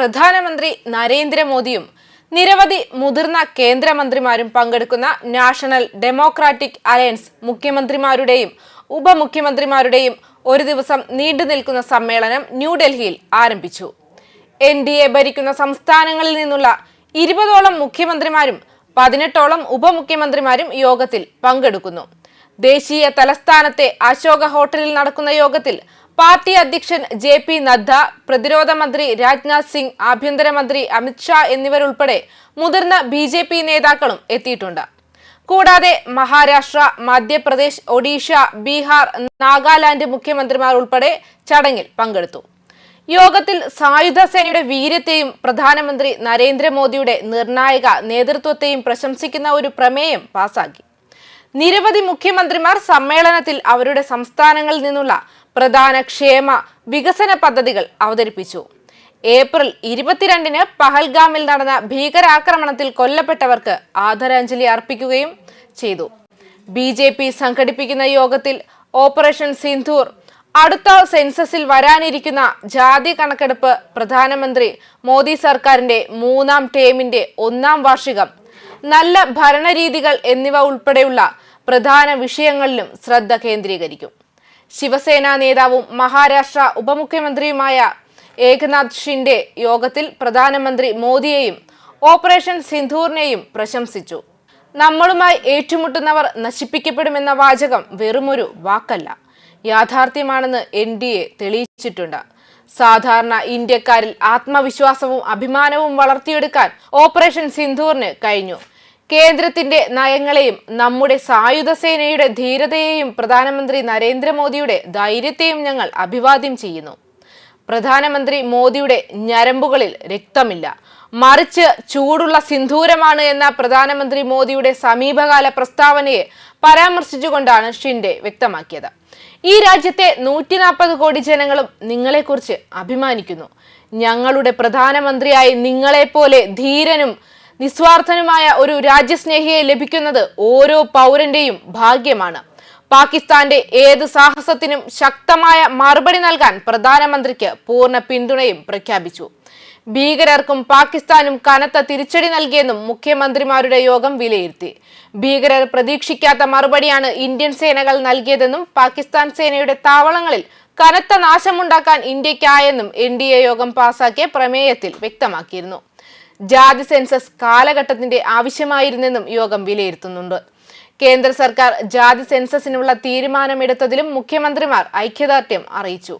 പ്രധാനമന്ത്രി നരേന്ദ്രമോദിയും നിരവധി മുതിർന്ന കേന്ദ്രമന്ത്രിമാരും പങ്കെടുക്കുന്ന നാഷണൽ ഡെമോക്രാറ്റിക് അലയൻസ് മുഖ്യമന്ത്രിമാരുടെയും ഉപമുഖ്യമന്ത്രിമാരുടെയും ഒരു ദിവസം നീണ്ടു നിൽക്കുന്ന സമ്മേളനം ന്യൂഡൽഹിയിൽ ആരംഭിച്ചു. എൻ ഡി എ ഭരിക്കുന്ന സംസ്ഥാനങ്ങളിൽ നിന്നുള്ള ഇരുപതോളം മുഖ്യമന്ത്രിമാരും പതിനെട്ടോളം ഉപമുഖ്യമന്ത്രിമാരും യോഗത്തിൽ പങ്കെടുക്കുന്നു. ദേശീയ തലസ്ഥാനത്തെ അശോക ഹോട്ടലിൽ നടക്കുന്ന യോഗത്തിൽ പാർട്ടി അധ്യക്ഷൻ ജെ പി നദ്ദ പ്രതിരോധ മന്ത്രി രാജ്നാഥ് സിംഗ് ആഭ്യന്തരമന്ത്രി അമിത്ഷാ എന്നിവരുൾപ്പെടെ മുതിർന്ന ബി ജെ പി നേതാക്കളും എത്തിയിട്ടുണ്ട്. കൂടാതെ മഹാരാഷ്ട്ര മധ്യപ്രദേശ് ഒഡീഷ ബീഹാർ നാഗാലാൻഡ് മുഖ്യമന്ത്രിമാർ ഉൾപ്പെടെ ചടങ്ങിൽ പങ്കെടുത്തു. യോഗത്തിൽ സായുധ സേനയുടെ വീര്യത്തെയും പ്രധാനമന്ത്രി നരേന്ദ്രമോദിയുടെ നിർണായക നേതൃത്വത്തെയും പ്രശംസിക്കുന്ന ഒരു പ്രമേയം പാസാക്കി. നിരവധി മുഖ്യമന്ത്രിമാർ സമ്മേളനത്തിൽ അവരുടെ സംസ്ഥാനങ്ങളിൽ നിന്നുള്ള പ്രധാന ക്ഷേമ വികസന പദ്ധതികൾ അവതരിപ്പിച്ചു. ഏപ്രിൽ ഇരുപത്തിരണ്ടിന് പഹൽഗാമിൽ നടന്ന ഭീകരാക്രമണത്തിൽ കൊല്ലപ്പെട്ടവർക്ക് ആദരാഞ്ജലി അർപ്പിക്കുകയും ചെയ്തു. ബി ജെ പി സംഘടിപ്പിക്കുന്ന യോഗത്തിൽ ഓപ്പറേഷൻ സിന്ധൂർ അടുത്ത സെൻസസിൽ വരാനിരിക്കുന്ന ജാതി കണക്കെടുപ്പ് പ്രധാനമന്ത്രി മോദി സർക്കാരിന്റെ മൂന്നാം ടേമിന്റെ ഒന്നാം വാർഷികം നല്ല ഭരണരീതികൾ എന്നിവ ഉൾപ്പെടെയുള്ള പ്രധാന വിഷയങ്ങളിലും ശ്രദ്ധ കേന്ദ്രീകരിക്കും. ശിവസേന നേതാവും മഹാരാഷ്ട്ര ഉപമുഖ്യമന്ത്രിയുമായ ഏകനാഥ് ഷിൻഡെ യോഗത്തിൽ പ്രധാനമന്ത്രി മോദിയെയും ഓപ്പറേഷൻ സിന്ധൂറിനെയും പ്രശംസിച്ചു. നമ്മളുമായി ഏറ്റുമുട്ടുന്നവർ നശിപ്പിക്കപ്പെടുമെന്ന വാചകം വെറുമൊരു വാക്കല്ല. യാഥാർത്ഥ്യമാണെന്ന് എൻ ഡി എ തെളിയിച്ചിട്ടുണ്ട്. സാധാരണ ഇന്ത്യക്കാരിൽ ആത്മവിശ്വാസവും അഭിമാനവും വളർത്തിയെടുക്കാൻ ഓപ്പറേഷൻ സിന്ധൂറിന് കഴിഞ്ഞു. കേന്ദ്രത്തിന്റെ നയങ്ങളെയും നമ്മുടെ സായുധ സേനയുടെ ധീരതയെയും പ്രധാനമന്ത്രി നരേന്ദ്രമോദിയുടെ ധൈര്യത്തെയും ഞങ്ങൾ അഭിവാദ്യം ചെയ്യുന്നു. പ്രധാനമന്ത്രി മോദിയുടെ ഞരമ്പുകളിൽ രക്തമില്ല. മറിച്ച് ചൂടുള്ള സിന്ധൂരമാണ് എന്ന പ്രധാനമന്ത്രി മോദിയുടെ സമീപകാല പ്രസ്താവനയെ പരാമർശിച്ചുകൊണ്ടാണ് ഷിൻഡെ വ്യക്തമാക്കിയത്. ഈ രാജ്യത്തെ നൂറ്റി നാൽപ്പത് കോടി ജനങ്ങളും നിങ്ങളെക്കുറിച്ച് അഭിമാനിക്കുന്നു. ഞങ്ങളുടെ പ്രധാനമന്ത്രിയായി നിങ്ങളെപ്പോലെ ധീരനും നിസ്വാർത്ഥനുമായ ഒരു രാജ്യസ്നേഹിയെ ലഭിക്കുന്നത് ഓരോ പൗരന്റെയും ഭാഗ്യമാണ്. പാകിസ്ഥാന്റെ ഏത് സാഹസത്തിനും ശക്തമായ മറുപടി നൽകാൻ പ്രധാനമന്ത്രിക്ക് പൂർണ പിന്തുണയും പ്രഖ്യാപിച്ചു. ഭീകരർക്കും പാകിസ്ഥാനും കനത്ത തിരിച്ചടി നൽകിയെന്നും മുഖ്യമന്ത്രിമാരുടെ യോഗം വിലയിരുത്തി. ഭീകരർ പ്രതീക്ഷിക്കാത്ത മറുപടിയാണ് ഇന്ത്യൻ സേനകൾ നൽകിയതെന്നും പാകിസ്ഥാൻ സേനയുടെ താവളങ്ങളിൽ കനത്ത നാശമുണ്ടാക്കാൻ ഇന്ത്യക്കായെന്നും എൻ ഡി എ യോഗം പാസാക്കിയ പ്രമേയത്തിൽ വ്യക്തമാക്കിയിരുന്നു. ജാതി സെൻസസ് കാലഘട്ടത്തിന്റെ ആവശ്യമായിരുന്നെന്നും യോഗം വിലയിരുത്തുന്നുണ്ട്. കേന്ദ്ര സർക്കാർ ജാതി സെൻസസിനുള്ള തീരുമാനമെടുത്തതിലും മുഖ്യമന്ത്രിമാർ ഐക്യദാർഢ്യം അറിയിച്ചു.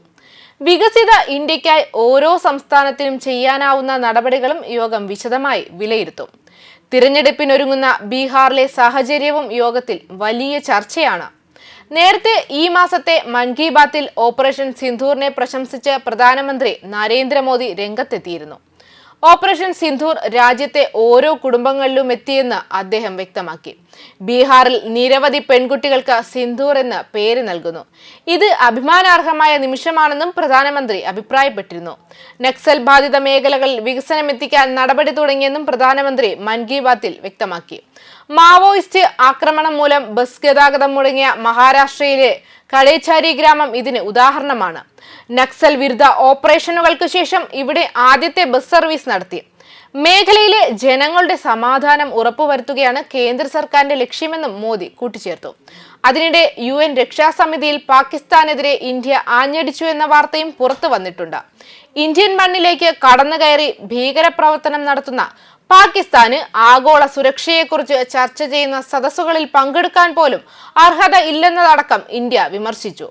വികസിത ഇന്ത്യക്കായി ഓരോ സംസ്ഥാനത്തിനും ചെയ്യാനാവുന്ന നടപടികളും യോഗം വിശദമായി വിലയിരുത്തും. തിരഞ്ഞെടുപ്പിനൊരുങ്ങുന്ന ബീഹാറിലെ സാഹചര്യവും യോഗത്തിൽ വലിയ ചർച്ചയാണ്. നേരത്തെ ഈ മാസത്തെ മൻ കി ബാത്തിൽ ഓപ്പറേഷൻ സിന്ധൂറിനെ പ്രശംസിച്ച് പ്രധാനമന്ത്രി നരേന്ദ്രമോദി രംഗത്തെത്തിയിരുന്നു. ഓപ്പറേഷൻ സിന്ധൂർ രാജ്യത്തെ ഓരോ കുടുംബങ്ങളിലും എത്തിയെന്ന് അദ്ദേഹം വ്യക്തമാക്കി. ബീഹാറിൽ നിരവധി പെൺകുട്ടികൾക്ക് സിന്ധൂർ എന്ന പേര് നൽകുന്നു. ഇത് അഭിമാനാർഹമായ നിമിഷമാണെന്നും പ്രധാനമന്ത്രി അഭിപ്രായപ്പെട്ടിരുന്നു. നക്സൽ ബാധിത മേഖലകളിൽ വികസനം എത്തിക്കാൻ നടപടി തുടങ്ങിയെന്നും പ്രധാനമന്ത്രി മൻ കി ബാത്തിൽ വ്യക്തമാക്കി. മാവോയിസ്റ്റ് ആക്രമണം മൂലം ബസ് ഗതാഗതം മുടങ്ങിയ മഹാരാഷ്ട്രയിലെ കളേച്ചാരി ഗ്രാമം ഇതിന് ഉദാഹരണമാണ്. നക്സൽ വിരുദ്ധ ഓപ്പറേഷനുകൾക്ക് ശേഷം ഇവിടെ ആദ്യത്തെ ബസ് സർവീസ് നടത്തി. മേഖലയിലെ ജനങ്ങളുടെ സമാധാനം ഉറപ്പുവരുത്തുകയാണ് കേന്ദ്ര സർക്കാരിന്റെ ലക്ഷ്യമെന്നും മോദി കൂട്ടിച്ചേർത്തു. അതിനിടെ യു എൻ രക്ഷാസമിതിയിൽ പാകിസ്ഥാനെതിരെ ഇന്ത്യ ആഞ്ഞടിച്ചു എന്ന വാർത്തയും പുറത്തു വന്നിട്ടുണ്ട്. ഇന്ത്യൻ മണ്ണിലേക്ക് കടന്നു കയറി ഭീകരപ്രവർത്തനം നടത്തുന്ന പാകിസ്ഥാന് ആഗോള സുരക്ഷയെക്കുറിച്ച് ചർച്ച ചെയ്യുന്ന സദസ്സുകളിൽ പങ്കെടുക്കാൻ പോലും അർഹത ഇല്ലെന്നതടക്കം ഇന്ത്യ വിമർശിച്ചു.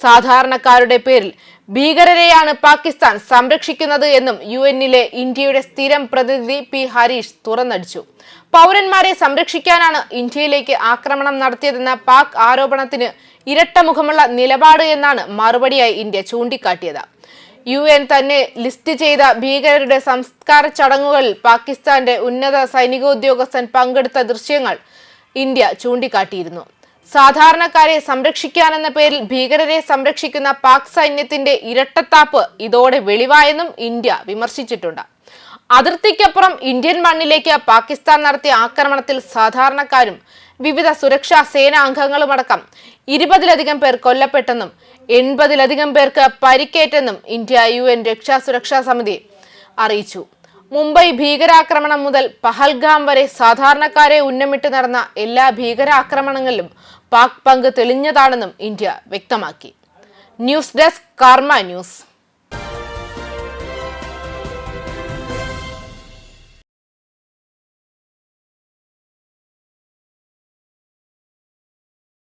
സാധാരണക്കാരുടെ പേരിൽ ഭീകരരെയാണ് പാകിസ്ഥാൻ സംരക്ഷിക്കുന്നത് എന്നും യു എന്നിലെ ഇന്ത്യയുടെ സ്ഥിരം പ്രതിനിധി പി ഹരീഷ് തുറന്നടിച്ചു. പൗരന്മാരെ സംരക്ഷിക്കാനാണ് ഇന്ത്യയിലേക്ക് ആക്രമണം നടത്തിയതെന്ന പാക് ആരോപണത്തിന് ഇരട്ടമുഖമുള്ള നിലപാട് എന്നാണ് മറുപടിയായി ഇന്ത്യ ചൂണ്ടിക്കാട്ടിയത്. യു എൻ തന്നെ ലിസ്റ്റ് ചെയ്ത ഭീകരരുടെ സംസ്കാര ചടങ്ങുകളിൽ പാകിസ്ഥാന്റെ ഉന്നത സൈനികോദ്യോഗസ്ഥൻ പങ്കെടുത്ത ദൃശ്യങ്ങൾ ഇന്ത്യ ചൂണ്ടിക്കാട്ടിയിരുന്നു. സാധാരണക്കാരെ സംരക്ഷിക്കാനെന്ന പേരിൽ ഭീകരരെ സംരക്ഷിക്കുന്ന പാക് സൈന്യത്തിന്റെ ഇരട്ടത്താപ്പ് ഇതോടെ വെളിവായെന്നും ഇന്ത്യ വിമർശിച്ചിട്ടുണ്ട്. അതിർത്തിക്കപ്പുറം ഇന്ത്യൻ മണ്ണിലേക്ക് പാകിസ്ഥാൻ നടത്തിയ ആക്രമണത്തിൽ സാധാരണക്കാരും വിവിധ സുരക്ഷാ സേനാ അംഗങ്ങളുമടക്കം ഇരുപതിലധികം പേർ കൊല്ലപ്പെട്ടെന്നും എൺപതിലധികം പേർക്ക് പരിക്കേറ്റെന്നും ഇന്ത്യ യു എൻ രക്ഷാ സുരക്ഷാ സമിതി അറിയിച്ചു. മുംബൈ ഭീകരാക്രമണം മുതൽ പഹൽഗാം വരെ സാധാരണക്കാരെ ഉന്നമിട്ട് നടന്ന എല്ലാ ഭീകരാക്രമണങ്ങളിലും പാക് പങ്ക് തെളിഞ്ഞതാണെന്നും ഇന്ത്യ വ്യക്തമാക്കി. News desk Karma news.